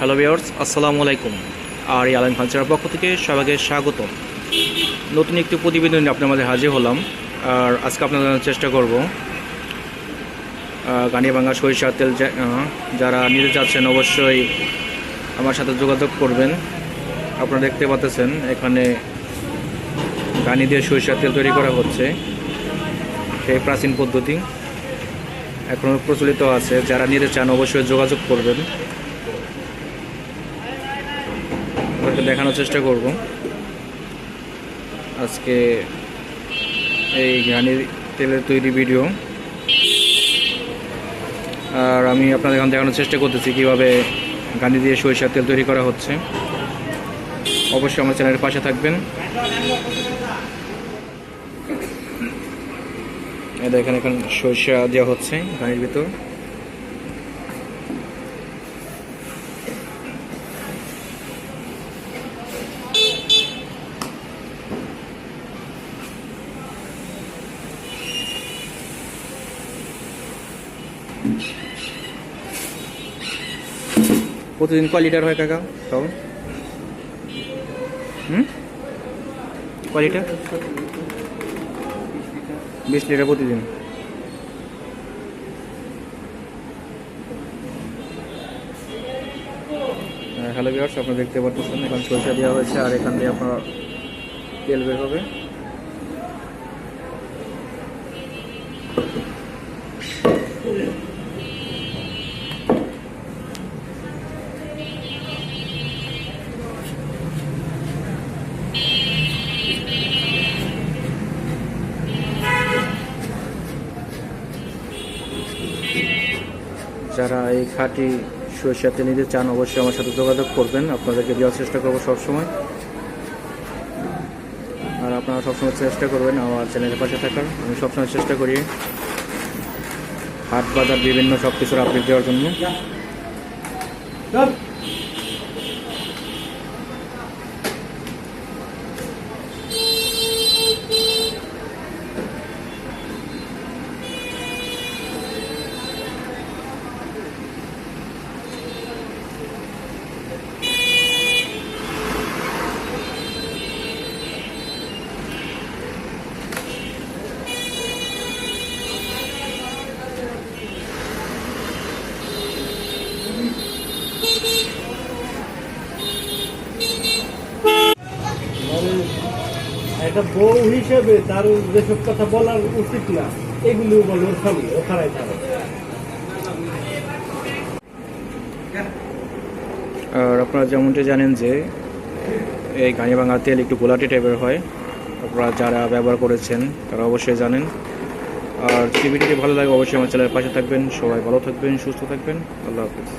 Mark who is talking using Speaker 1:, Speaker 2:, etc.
Speaker 1: Hello viewers আসসালামু আলাইকুম আর এই আলম কালচারের পক্ষ থেকে সবাইকে স্বাগত নতুন একটি প্রতিবেদন আপনার মাঝে হাজির হলাম আর আজকে আপনার চেষ্টা করব গানিবাঙ্গা সরিষার তেল যারা নিতে চাচ্ছেন অবশ্যই আমার সাথে যোগাযোগ করবেন আপনারা দেখতে পাচ্ছেন এখানে গানি দিয়ে সরিষার তেল তৈরি করা হচ্ছে সেই প্রাচীন পদ্ধতি এখনও প্রচলিত আছে যারা নিতে চান অবশ্যই যোগাযোগ করবেন আপনাকে দেখানোর চেষ্টা করব। আজকে এই ঘানি তেলের তৈরি ভিডিও। আর আমি আপনাদের এখন দেখানোর চেষ্টা করতেছি কীভাবে গানি দিয়ে সরিষার তেল তৈরি করা হচ্ছে। অবশ্যই আমার চ্যানেলের পাশে থাকবেন। দেখেন এখন সরিষা দেওয়া হচ্ছে গানির ভিতর। প্রতিদিন ক লিটার হয় কাকা? তাও? হুম? ক লিটার বিশ লিটার প্রতিদিন। হ্যালো ভিউয়ার্স আপনারা দেখতে পাচ্ছেন, এখন সরিষা দেওয়া হয়েছে, আর এখান দিয়ে আপনার তেল বের হবে। যারা এই খাঁটি সরিষাতে নিতে চান, অবশ্যই আমার সাথে যোগাযোগ করবেন। আপনাদেরকে দেওয়ার চেষ্টা করব সবসময়। আর আপনারা সবসময় চেষ্টা করবেন আমার চ্যানেলের পাশে থাকার। আমি সবসময় চেষ্টা করি হাট বাজার, বিভিন্ন সব কিছুর আপডেট দেওয়ার জন্য।
Speaker 2: একটা বউ হিসেবে তার যেসব কথা বলার উচিত না এগুলো বলে ওর স্বামী ওখানে থাকে।
Speaker 1: আর আপনারা যেমনটি জানেন যে এই গানি ভাঙা তেল একটু গোলাটি টাইপের হয়, আপনারা যারা ব্যবহার করেছেন তারা অবশ্যই জানেন। আর ভিডিওটি ভালো লাগে, অবশ্যই আমার চ্যানেলের পাশে থাকবেন, সবাই ভালো থাকবেন, সুস্থ থাকবেন, আল্লাহ হাফিজ।